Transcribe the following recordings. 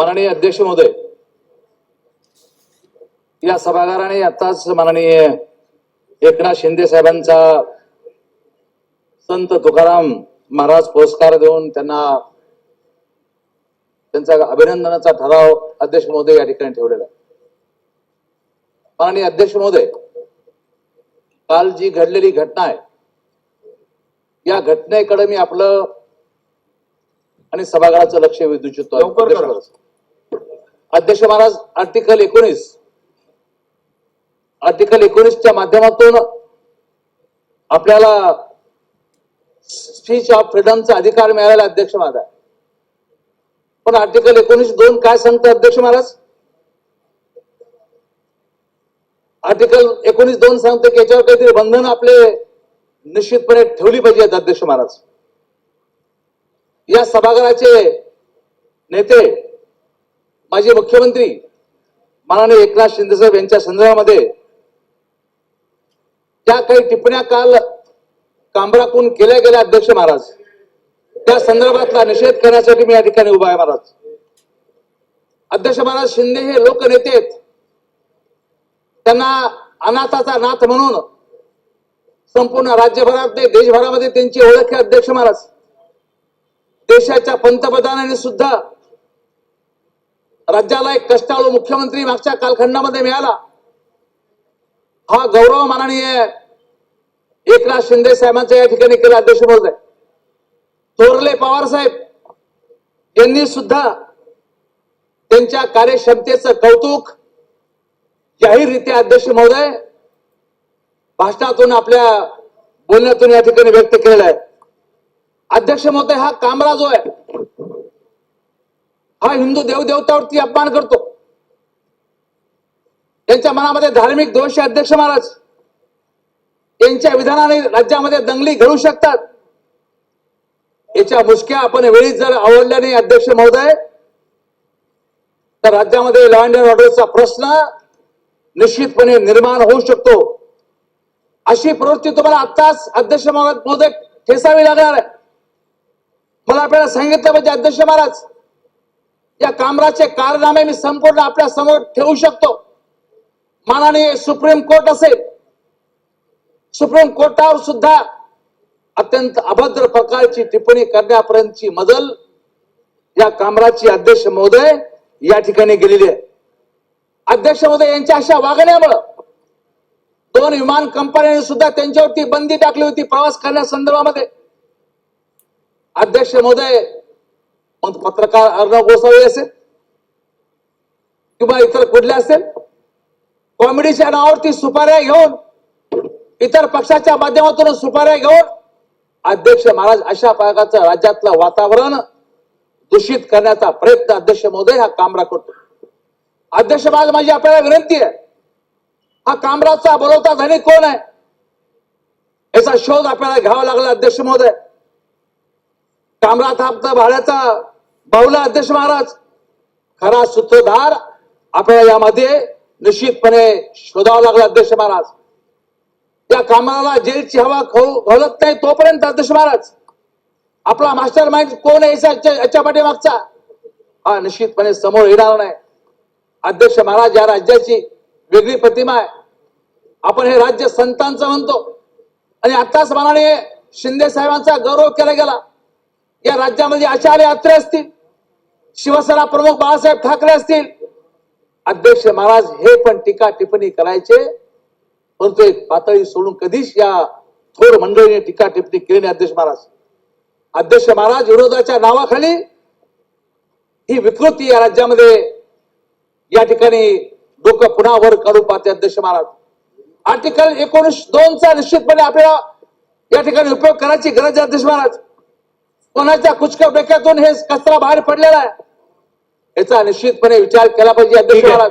माननीय अध्यक्ष महोदय या सभागाराने आताच माननीय एकनाथ शिंदे साहेबांचा संत तुकाराम महाराज पुरस्कार देऊन त्यांना त्यांचा अभिनंदनाचा ठराव अध्यक्ष महोदय या ठिकाणी ठेवलेला आहे. माननीय अध्यक्ष महोदय काल जी घडलेली घटना आहे या घटनेकडे मी आपलं आणि सभागृहाचं लक्ष वेधू इच्छितो. अध्यक्ष महाराज. आर्टिकल एकोणीस आर्टिकल एकोणीसच्या माध्यमातून आपल्याला स्पीच ऑफ फ्रीडमचा अधिकार मिळालेला अध्यक्ष महाराज आहे. पण आर्टिकल एकोणीस दोन काय सांगतं अध्यक्ष महाराज आर्टिकल एकोणीस दोन सांगते की याच्यावर काहीतरी बंधन आपले निश्चितपणे ठेवली पाहिजेत अध्यक्ष महाराज या सभागृहाचे नेते माझे मुख्यमंत्री माननीय एकनाथ शिंदेसाहेब यांच्या संदर्भामध्ये त्या काही टिप्पण्या काल कांबराकून केल्या गेल्या अध्यक्ष महाराज. त्या संदर्भातला निषेध करण्यासाठी मी या ठिकाणी उभा आहे महाराज. अध्यक्ष महाराज शिंदे हे लोकनेते आहेत. त्यांना अनाथाचा नाथ म्हणून संपूर्ण राज्यभरात देशभरामध्ये त्यांची ओळख आहे अध्यक्ष महाराज. देशाच्या पंतप्रधानांनी सुद्धा राज्याला एक कष्टाळू मुख्यमंत्री मागच्या कालखंडामध्ये मिळाला. हा गौरव माननीय एकनाथ शिंदे साहेबांचा या ठिकाणी केला अध्यक्ष महोदय थोरले पवार साहेब यांनी सुद्धा त्यांच्या कार्यक्षमतेचं कौतुक जाहीररित्या अध्यक्ष महोदय भाषणातून आपल्या बोलण्यातून या ठिकाणी व्यक्त केलेला आहे. अध्यक्ष महोदय हा कामरा जो आहे हा हिंदू देवदेवतावरती अपमान करतो. त्यांच्या मनामध्ये धार्मिक दोष अध्यक्ष महाराज. यांच्या विधानाने राज्यामध्ये दंगली घडू शकतात. याच्या मुसक्या आपण वेळीच जर आवडल्या नाही अध्यक्ष महोदय तर राज्यामध्ये लॉ अँड ऑर्डरचा प्रश्न निश्चितपणे निर्माण होऊ शकतो. अशी प्रवृत्ती तुम्हाला आत्ताच अध्यक्ष महोदय ठेसावी लागणार आहे. मला आपल्याला सांगितलं पाहिजे अध्यक्ष महाराज या कामराचे कारनामे मी संपूर्ण आपल्यासमोर ठेवू शकतो. माननीय सुप्रीम कोर्ट असेल सुप्रीम कोर्टावर सुद्धा अत्यंत अभद्र प्रकारची टिप्पणी करण्यापर्यंतची मजल या कामराची अध्यक्ष महोदय या ठिकाणी गेलेली आहे. अध्यक्ष महोदय यांच्या अशा वागण्यामुळं दोन विमान कंपन्यांनी सुद्धा त्यांच्यावरती बंदी टाकली होती प्रवास करण्यासंदर्भामध्ये. अध्यक्ष महोदय मग पत्रकार अर्णव गोसावी असेल? किंवा इतर कुठले असेल? कॉमेडीच्या नावावरती सुपाऱ्या घेऊन इतर पक्षाच्या माध्यमातून सुपाऱ्या घेऊन अध्यक्ष महाराज अशा प्रकारचं राज्यातलं वातावरण दूषित करण्याचा प्रयत्न अध्यक्ष महोदय हा कामरा करतो. अध्यक्ष महाराज माझी आपल्याला विनंती आहे हा कामराजचा बोलवता धनी कोण आहे? याचा शोध आपल्याला घ्यावा लागला अध्यक्ष महोदय. कामरात हा भाड्याचा. बाहुला अध्यक्ष महाराज. खरा सूत्रधार आपल्याला यामध्ये निश्चितपणे शोधावा लागला अध्यक्ष महाराज. त्या कामाला जेलची हवा खाऊ घालत नाही तोपर्यंत अध्यक्ष महाराज. आपला मास्टर माइंड कोण आहे याच्या पाठीमागचा? हा निश्चितपणे समोर येणार नाही. अध्यक्ष महाराज या राज्याची वेगळी प्रतिमा आहे. आपण हे राज्य संतांचं म्हणतो. आणि आताच मनाने शिंदे साहेबांचा गौरव केला गेला. या राज्यामध्ये आचार्य अत्रे असतील शिवसेना प्रमुख बाळासाहेब ठाकरे असतील. अध्यक्ष महाराज हे पण टीका टिप्पणी करायचे. परंतु एक पातळी सोडून कधीच या थोर मंडळीने टीका टिप्पणी केली नाही अध्यक्ष महाराज. अध्यक्ष महाराज विरोधाच्या नावाखाली ही विकृती या राज्यामध्ये या ठिकाणी डोकं पुन्हा वर काढू पाहते अध्यक्ष महाराज. आर्टिकल एकोणीस दोन चा निश्चितपणे आपल्याला या ठिकाणी उपयोग करायची गरज आहे अध्यक्ष महाराज. कोणाच्या कुचक्या डोक्यातून हे कचरा बाहेर पडलेला आहे? याचा निश्चितपणे विचार केला पाहिजे अध्यक्ष. महाराज.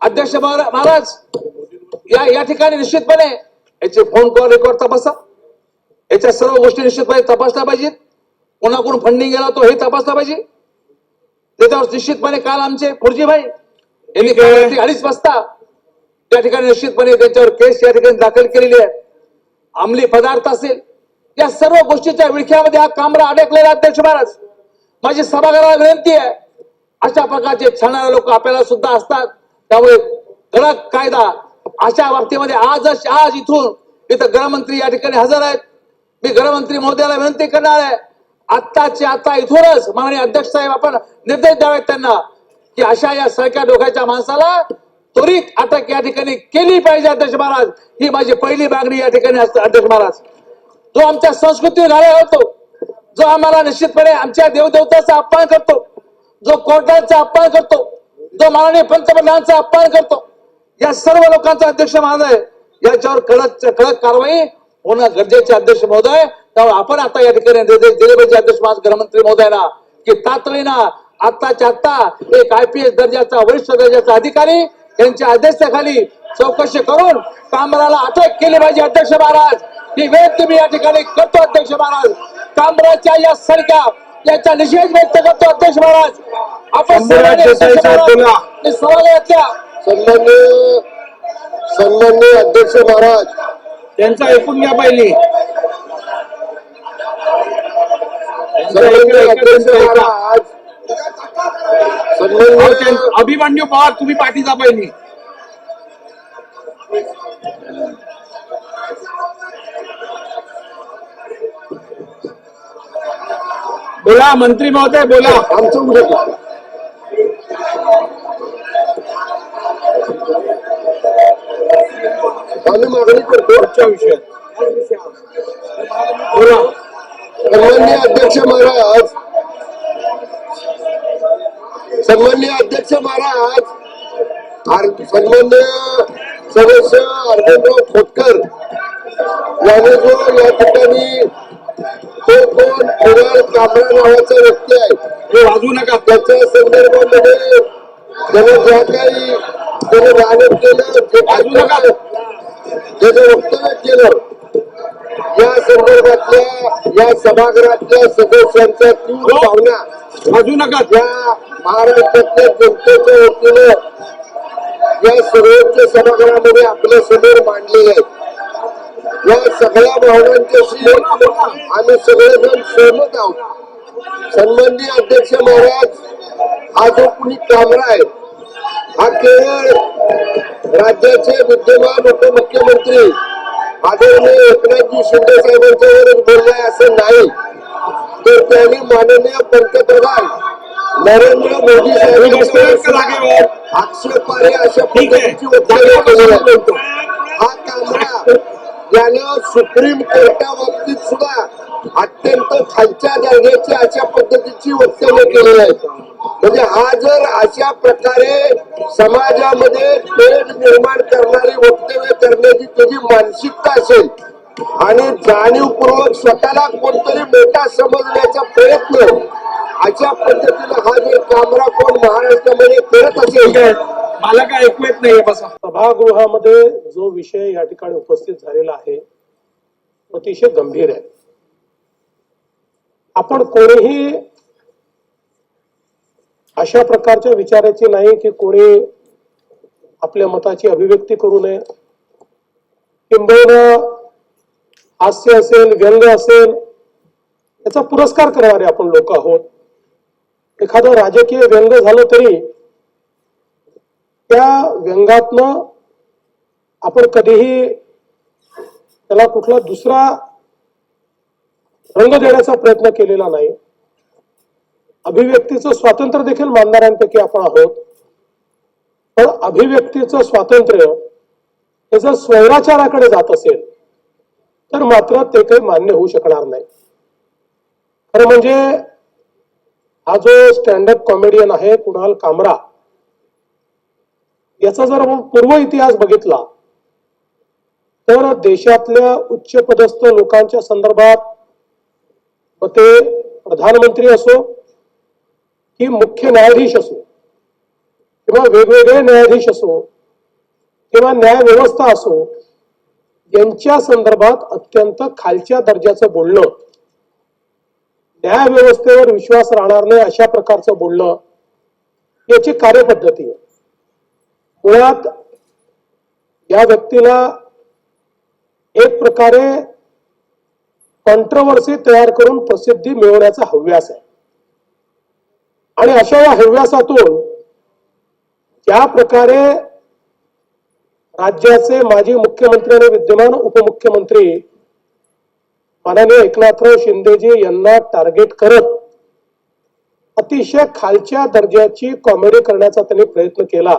अध्यक्ष महारा- महाराज या या ठिकाणी निश्चितपणे याचे फोन कॉल रेकॉर्ड तपासा. याच्या सर्व गोष्टी निश्चितपणे तपासल्या पाहिजेत कोणाकडून फंडिंग गेला तो हे तपासला पाहिजे. त्याच्यावर निश्चितपणे काल आमचे यांनी आहे. काल रात्री अडीच वाजता त्या ठिकाणी निश्चितपणे त्यांच्यावर केस या ठिकाणी दाखल केलेली आहे. अंमली पदार्थ असेल या सर्व गोष्टीच्या विळख्यामध्ये हा कामरा अडकलेला अध्यक्ष महाराज. माझी सभागृहाला विनंती आहे अशा प्रकारचे छळणारे लोक आपल्याला सुद्धा असतात. त्यामुळे कडक कायदा अशा बाबतीमध्ये आज आज इथून इथं गृहमंत्री या ठिकाणी हजर आहेत. मी गृहमंत्री महोदयाला विनंती करणार आहे आत्ताचे आता इथूनच माननीय अध्यक्ष साहेब आपण निर्देश द्यावेत त्यांना की अशा या सळक्या डोक्याच्या माणसाला त्वरित अटक या ठिकाणी केली पाहिजे अध्यक्ष महाराज. ही माझी पहिली मागणी या ठिकाणी असते अध्यक्ष महाराज. जो आमच्या संस्कृती घाला होतो जो आम्हाला निश्चितपणे आमच्या देवदेवताचा अपमान करतो जो कोर्टाचा अपमान करतो जो माननीय पंतप्रधानांचा अपमान करतो या सर्व लोकांचा अध्यक्ष महोदय याच्यावर कडक कडक कारवाई होणं गरजेचे अध्यक्ष महोदय. त्यामुळे आपण आता या ठिकाणी निर्देश दिले पाहिजे अध्यक्ष महाराज गृहमंत्री महोदयाला की तातडीनं आत्ताच्या आत्ता एक आय पी एस दर्जाचा वरिष्ठ दर्जाचा अधिकारी यांच्या आदेशाखाली चौकशी करून कामराला अटक केली पाहिजे अध्यक्ष महाराज. ही वेळ तुम्ही या ठिकाणी करतो अध्यक्ष महाराज. कामराच्या या सरक्या याचा निषेध व्यक्त करतो अध्यक्ष महाराज. आपण. मी सवालातल्या सन्मान्य सन्मान्य अध्यक्ष महाराज. त्यांचं ऐकून घ्या त्यां- अभिमन्यू पवार तुम्ही पाठीचा पहिली. बोला मंत्री महोदय बोला. आमचं उद्या आम्ही मागणी करतो. पुढच्या विषयात. बोला. सन्मान्य अध्यक्ष महाराज. सन्मान्य अध्यक्ष महाराज. सन्मान्य सदस्य अर्जुनराव खोतकर. याने जो या ठिकाणी कोण कुणाल कांबळे नावाचा व्यक्ती आहे हे वाजू नका त्याच्या संदर्भामध्ये त्याने ज्या काही त्याने वागत केलं जे वाजू नका त्याचं वक्तव्य केलं या संदर्भातल्या या सभागृहातल्या सदस्यांच्या तीव्र भावना वाजू नका या महाराष्ट्रातल्या जनतेच्या वतीनं या सर्वोच्च सभागृहामध्ये आपल्यासमोर मांडलेल्या आहेत. या सगळ्या भावनांच्याशी आम्ही सगळेजण सहमत आहोत सन्माननीय अध्यक्ष महाराज हा जो कुणी कामरा आहे हा केवळ राज्याचे विद्यमान उपमुख्यमंत्री आदरणीय एकनाथजी शिंदे साहेबांच्यावरच बोललाय असं नाही तर त्यांनी माननीय पंतप्रधान नरेंद्र मोदी साहेबांच्या आक्षेपार्ह अशा. पद्धतीची वक्तव्य केलेली आहेत. हा कामरा यानं सुप्रीम कोर्टाबाबतीत सुद्धा अत्यंत खालच्या दर्जाची अशा पद्धतीची वक्तव्य केलेली आहेत म्हणजे हा जर अशा प्रकारे समाजामध्ये पेट निर्माण करणारी वक्तव्य करण्याची तुझी मानसिकता असेल आणि जाणीवपूर्वक स्वतःला कोणतरी मोठा समजण्याचा प्रयत्न अशा पद्धतीनं हा जर कामरा कोण महाराष्ट्रामध्ये करत असेल मला काय ऐकू येत नाही बसा. सभागृहामध्ये जो विषय या ठिकाणी उपस्थित झालेला आहे अतिशय गंभीर आहे. आपण कोणीही अशा प्रकारच्या विचाराची नाही की कोणी आपल्या मताची अभिव्यक्ती करू नये. किंबहुना हास्य असेल व्यंग असेल याचा पुरस्कार करणारे आपण लोक आहोत. एखादं राजकीय व्यंग झालं तरी त्या व्यंगातनं आपण कधीही त्याला कुठला दुसरा रंग देण्याचा प्रयत्न केलेला नाही. अभिव्यक्तीचं स्वातंत्र्य देखील मानणाऱ्यांपैकी आपण आहोत. पण अभिव्यक्तीचं स्वातंत्र्य हे जर स्वैराचाराकडे जात असेल तर मात्र ते काही मान्य होऊ शकणार नाही. खरं म्हणजे हा जो स्टँडअप कॉमेडियन आहे कुणाल कामरा याचा जर आपण पूर्व इतिहास बघितला तर देशातल्या उच्च पदस्थ लोकांच्या संदर्भात मग ते प्रधानमंत्री असो की मुख्य न्यायाधीश असो किंवा वेगवेगळे न्यायाधीश असो किंवा न्याय व्यवस्था असो यांच्या संदर्भात अत्यंत खालच्या दर्जाचं बोलणं न्याय व्यवस्थेवर विश्वास राहणार नाही अशा प्रकारचं बोलणं याची कार्यपद्धती आहे. मुळात या व्यक्तीला एक प्रकारे कॉन्ट्रवर्सी तयार करून प्रसिद्धी मिळवण्याचा हव्यास आहे. आणि अशा या हव्यासातून ज्या प्रकारे राज्याचे माजी मुख्यमंत्री आणि विद्यमान उपमुख्यमंत्री माननीय एकनाथराव शिंदेजी यांना टार्गेट करत अतिशय खालच्या दर्जाची कॉमेडी करण्याचा त्यांनी प्रयत्न केला.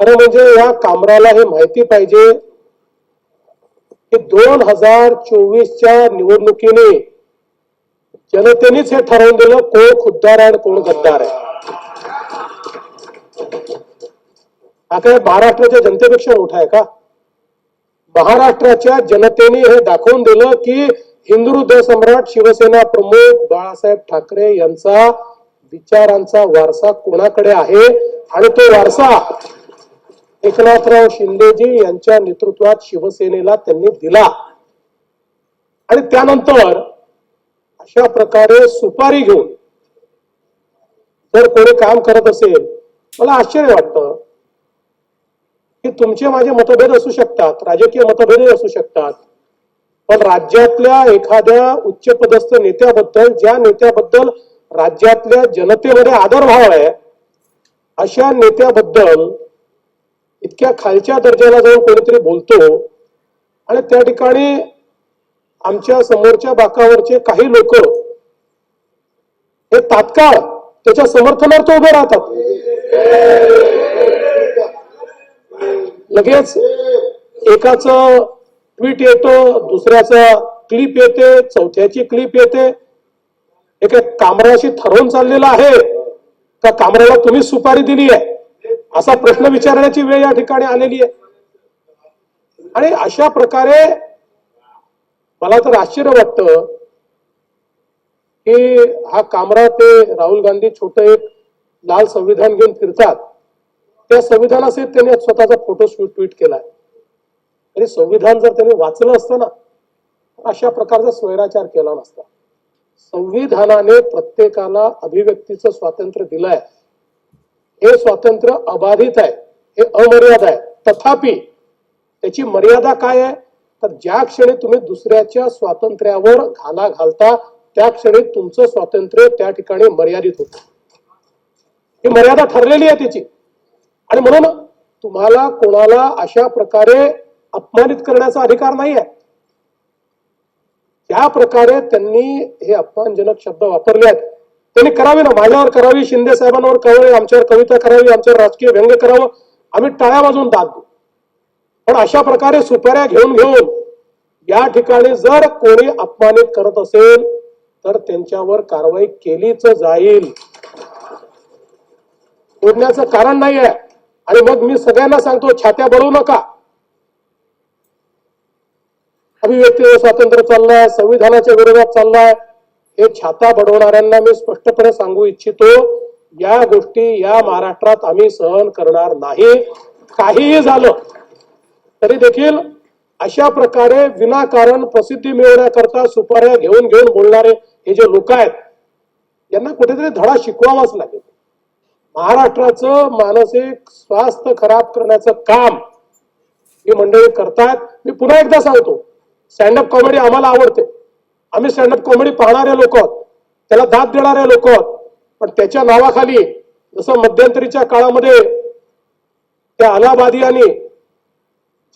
खरं म्हणजे या कामराला हे माहिती पाहिजे की दोन हजार चोवीसच्या निवडणुकीने जनतेनेच हे ठरवून दिलं कोण खुद्दार आहे आणि कोण गद्दार आहे. आता महाराष्ट्राच्या जनतेपेक्षा मोठा आहे का? महाराष्ट्राच्या जनतेने हे दाखवून दिलं की हिंदू हृदय सम्राट शिवसेना प्रमुख बाळासाहेब ठाकरे यांचा विचारांचा वारसा कोणाकडे आहे? आणि तो वारसा एकनाथराव शिंदेजी यांच्या नेतृत्वात शिवसेनेला त्यांनी दिला. आणि त्यानंतर अशा प्रकारे सुपारी घेऊन जर कोणी काम करत असेल मला आश्चर्य वाटतं की तुमचे माझे मतभेद असू शकतात राजकीय मतभेदही असू शकतात. पण राज्यातल्या एखाद्या उच्चपदस्थ नेत्याबद्दल ज्या नेत्याबद्दल राज्यातल्या जनतेमध्ये आदर भाव आहे अशा नेत्याबद्दल इतक्या खालच्या दर्जाला जाऊन कोणीतरी बोलतो. आणि त्या ठिकाणी आमच्या समोरच्या बाकावरचे काही लोक हे तात्काळ त्याच्या समर्थनार्थ उभे राहतात. लगेच एकाच ट्विट येतो दुसऱ्याचा क्लिप येते चौथ्याची क्लिप येते. एका कामराशी ठरवून चाललेला आहे. का कामराला तुम्ही सुपारी दिली आहे असा प्रश्न विचारण्याची वेळ या ठिकाणी आलेली आहे. आणि अशा प्रकारे मला तर आश्चर्य वाटतं की हा कामरा ते राहुल गांधी छोट एक लाल संविधान घेऊन फिरतात. त्या संविधानासहित त्यांनी स्वतःचा फोटो ट्विट केलाय. आणि संविधान जर त्यांनी वाचलं असतं ना अशा प्रकारचा स्वैराचार केला नसता. संविधानाने प्रत्येकाला अभिव्यक्तीचं स्वातंत्र्य दिलंय. हे स्वातंत्र्य अबाधित आहे हे अमर्याद आहे. तथापि त्याची मर्यादा काय आहे? तर ज्या क्षणी तुम्ही दुसऱ्याच्या स्वातंत्र्यावर घाला घालता त्या क्षणी तुमचं स्वातंत्र्य त्या ठिकाणी मर्यादित होत. ही मर्यादा ठरलेली आहे त्याची. आणि म्हणून तुम्हाला कोणाला अशा प्रकारे अपमानित करण्याचा अधिकार नाही आहे ज्या प्रकारे त्यांनी हे अपमानजनक शब्द वापरले आहेत. त्यांनी करावी ना. माझ्यावर करावी शिंदे साहेबांवर करावी आमच्यावर कविता करावी आमच्यावर राजकीय व्यंग करावं. आम्ही टाळ्या वाजवून दाद देऊ. पण अशा प्रकारे सुपाऱ्या घेऊन घेऊन या ठिकाणी जर कोणी अपमानित करत असेल तर त्यांच्यावर कारवाई केलीच जाईल. सोडण्याचं कारण नाही आहे आणि मग मी सगळ्यांना सांगतो छात्या बळवू नका. अभिव्यक्ती स्वातंत्र्य चाललंय संविधानाच्या विरोधात चाललाय. हे छाता बडवणाऱ्यांना मी स्पष्टपणे सांगू इच्छितो या गोष्टी या महाराष्ट्रात आम्ही सहन करणार नाही. काहीही झालं तरी देखील अशा प्रकारे विनाकारण प्रसिद्धी मिळवण्याकरता सुपाऱ्या घेऊन घेऊन बोलणारे हे जे लोक आहेत यांना कुठेतरी धडा शिकवावाच लागेल. महाराष्ट्राचं मानसिक स्वास्थ्य खराब करण्याचं काम ही मंडळी करतायत. मी पुन्हा एकदा सांगतो स्टँडअप कॉमेडी आम्हाला आवडते. आम्ही स्टँडअप कॉमेडी पाहणारे लोक आहोत. त्याला दाद देणारे लोक आहोत. पण त्याच्या नावाखाली जसं मध्यंतरीच्या काळामध्ये त्या अलाहाबादियांनी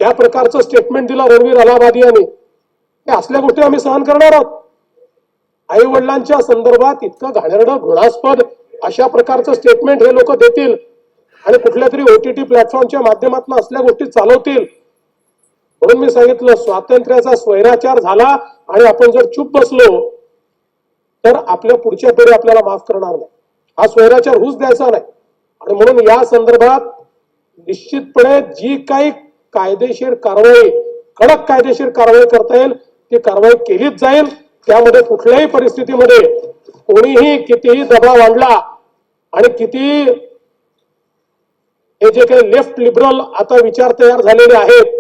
ज्या प्रकारचं स्टेटमेंट दिलं रणवीर अलाहाबादियांनी यांनी असल्या गोष्टी आम्ही सहन करणार आहोत. आई वडिलांच्या संदर्भात इतकं घाणेरडं घृणास्पद अशा प्रकारचं स्टेटमेंट हे लोक देतील आणि कुठल्या तरी ओटीटी प्लॅटफॉर्मच्या माध्यमातून असल्या गोष्टी चालवतील. म्हणून मी सांगितलं स्वातंत्र्याचा स्वैराचार झाला आणि आपण जर चुप बसलो तर आपल्या पुढच्या पिढी आपल्याला माफ करणार नाही. हा स्वैराचार होऊच द्यायचा नाही. आणि म्हणून या संदर्भात निश्चितपणे जी काही कायदेशीर कारवाई कडक कायदेशीर कारवाई करता येईल ती कारवाई केलीच जाईल. त्यामध्ये कुठल्याही परिस्थितीमध्ये कोणीही कितीही दबाव आणला आणि किती हे जे काही लेफ्ट लिबरल आता विचार तयार झालेले आहेत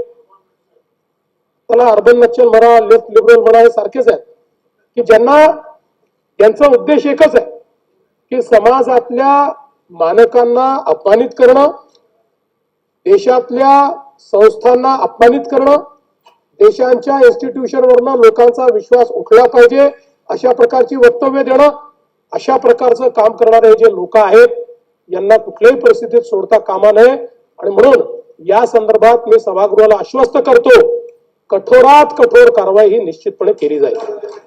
त्याला अर्बन नक्षल म्हणा लेफ्ट लिबरल म्हणा हे सारखेच आहेत. की ज्यांना यांचा उद्देश एकच आहे की समाजातल्या मानकांना अपमानित करणं देशातल्या संस्थांना अपमानित करणं देशांच्या इन्स्टिट्यूशनवरनं लोकांचा विश्वास उठला पाहिजे अशा प्रकारची वक्तव्य देणं अशा प्रकारचं काम करणारे जे लोक आहेत यांना कुठल्याही परिस्थितीत सोडता कामा नये. आणि म्हणून या संदर्भात मी सभागृहाला आश्वस्त करतो कठोरात कठोर कारवाई ही निश्चितपणे केली जाईल.